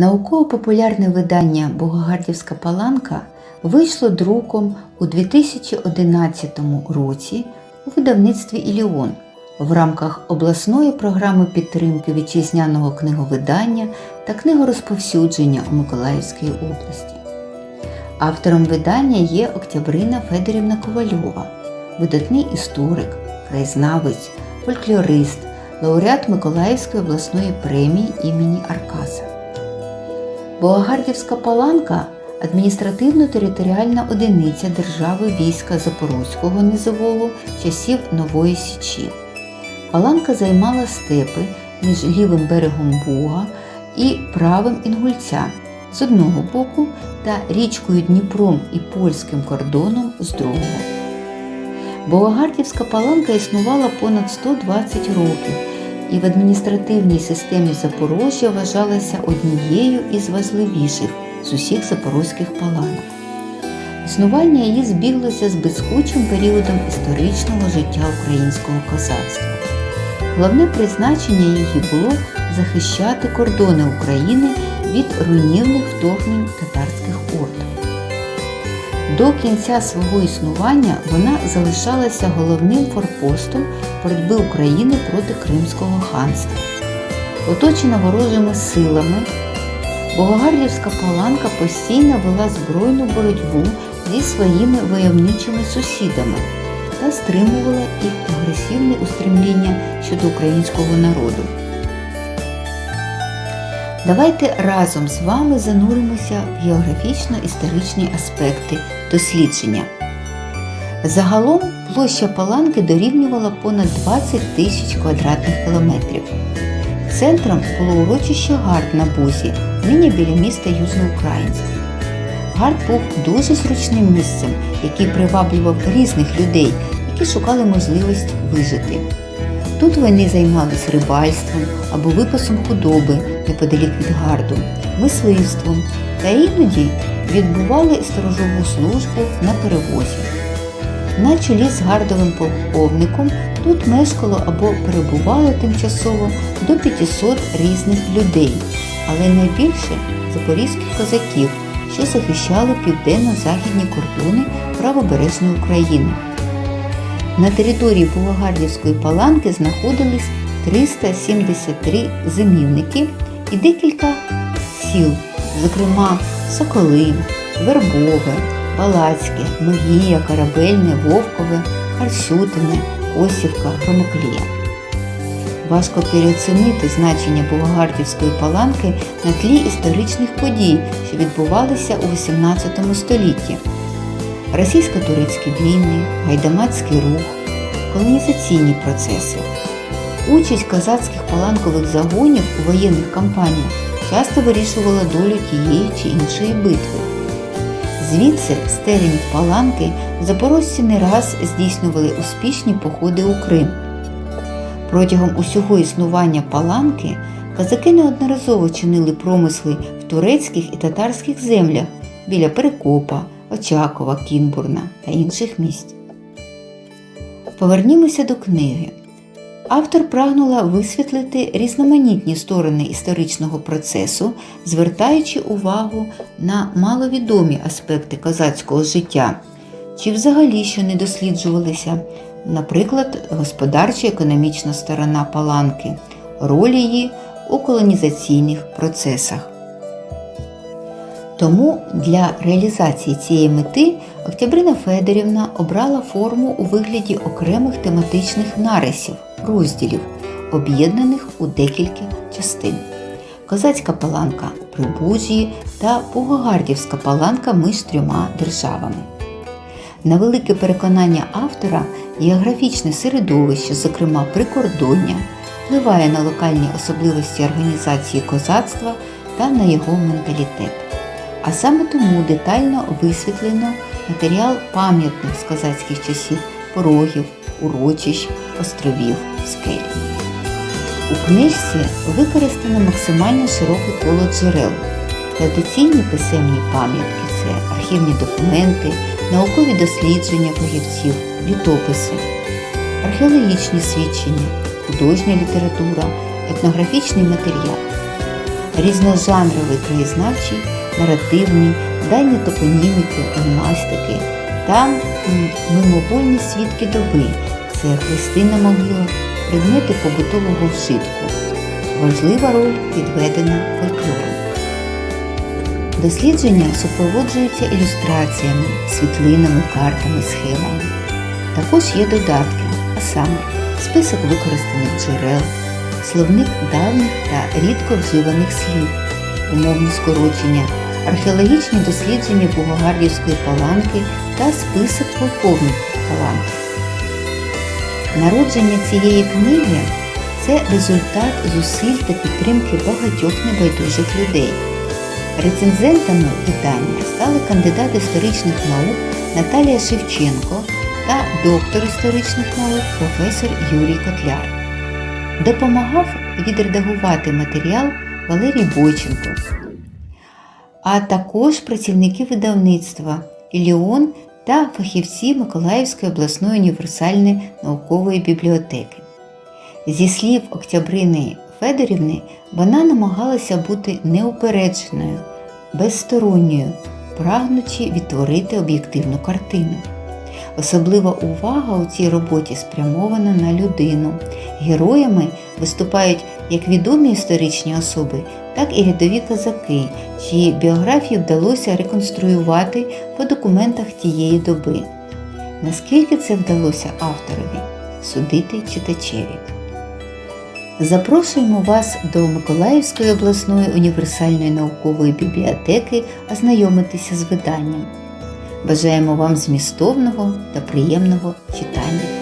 Науково-популярне видання Богогардівська паланка вийшло друком у 2011 році у видавництві Іліон в рамках обласної програми підтримки вітчизняного книговидання та книгорозповсюдження у Миколаївській області. Автором видання є Октябрина Федорівна Ковальова, видатний історик, краєзнавець, фольклорист, лауреат Миколаївської обласної премії імені Аркаса. Богогардівська паланка адміністративно-територіальна одиниця Держави війська Запорозького низового часів Нової Січі. Паланка займала степи між лівим берегом Буга і правим Інгульця з одного боку та річкою Дніпром і польським кордоном з другого. Богогардівська паланка існувала понад 120 років і в адміністративній системі Запорожжя вважалася однією із важливіших з усіх запорозьких паланок. Існування її збіглося з блискучим періодом історичного життя українського козацтва. Головне призначення її було захищати кордони України від руйнівних вторгнень татарських. До кінця свого існування вона залишалася головним форпостом боротьби України проти Кримського ханства. Оточена ворожими силами, Богогарлівська паланка постійно вела збройну боротьбу зі своїми войовничими сусідами та стримувала їх агресивне устремління щодо українського народу. Давайте разом з вами зануримося в географічно-історичні аспекти дослідження. Загалом площа паланки дорівнювала понад 20 тисяч квадратних кілометрів. Центром було урочище Гард на Бузі, нині біля міста Южноукраїнськ. Гард був дуже зручним місцем, який приваблював різних людей, які шукали можливість вижити. Тут вони займалися рибальством або випасом худоби неподалік від гарду, мисливством та іноді відбували сторожову службу на перевозі. На чолі з гардовим полковником тут мешкало або перебувало тимчасово до 500 різних людей, але найбільше запорізьких козаків, що захищали південно-західні кордони правобережної України. На території Богогардівської паланки знаходились 373 зимівники і декілька сіл, зокрема Соколи, Вербове, Балацьке, Могія, Корабельне, Вовкове, Харщутине, Осівка, Громоклія. Важко переоцінити значення Богогардівської паланки на тлі історичних подій, що відбувалися у XVIII столітті російсько-турецькі війни, гайдамацький рух, колонізаційні процеси. Участь козацьких паланкових загонів у воєнних кампаніях часто вирішувала долю тієї чи іншої битви. Звідси з теренів паланки запорожці не раз здійснювали успішні походи у Крим. Протягом усього існування паланки козаки неодноразово чинили промисли в турецьких і татарських землях біля Перекопа, Очакова, Кінбурна та інших місць. Повернімося до книги. Автор прагнула висвітлити різноманітні сторони історичного процесу, звертаючи увагу на маловідомі аспекти козацького життя, чи взагалі що не досліджувалися, наприклад, господарча економічна сторона паланки, роль її у колонізаційних процесах. Тому для реалізації цієї мети Октябрина Федорівна обрала форму у вигляді окремих тематичних нарисів, розділів, об'єднаних у декілька частин. Козацька паланка Прибужії та Пугогардівська паланка між трьома державами. На велике переконання автора географічне середовище, зокрема прикордоння, впливає на локальні особливості організації козацтва та на його менталітет. А саме тому детально висвітлено матеріал пам'ятних з козацьких часів порогів, урочищ, островів, скель. У книжці використано максимально широке коло джерел, традиційні писемні пам'ятки це архівні документи, наукові дослідження фахівців, літописи, археологічні свідчення, художня література, етнографічний матеріал. різножанровий краєзнавчий, наративний, дані топоніміки, ономастики та мимовольні свідки доби. Це хрестина могила, предмети побутового вжитку. Важлива роль відведена фольклору. Дослідження супроводжуються ілюстраціями, світлинами, картами, схемами. Також є додатки, а саме список використаних джерел, словник давніх та рідко вживаних слів, умовні скорочення, археологічні дослідження Бугогардівської паланки та список полковників паланки. Народження цієї книги це результат зусиль та підтримки багатьох небайдужих людей. Рецензентами видання стали кандидат історичних наук Наталія Шевченко та доктор історичних наук професор Юрій Котляр. Допомагав відредагувати матеріал Валерій Бойченко, а також працівники видавництва Іліон та фахівці Миколаївської обласної універсальної наукової бібліотеки. Зі слів Октябрини Федорівни, вона намагалася бути неупередженою, безсторонньою, прагнучи відтворити об'єктивну картину. Особлива увага у цій роботі спрямована на людину. Героями виступають як відомі історичні особи, так і рядові козаки, чиї біографії вдалося реконструювати по документах тієї доби. Наскільки це вдалося авторові, судити читачеві. Запрошуємо вас до Миколаївської обласної універсальної наукової бібліотеки ознайомитися з виданням. Бажаємо вам змістовного та приємного читання.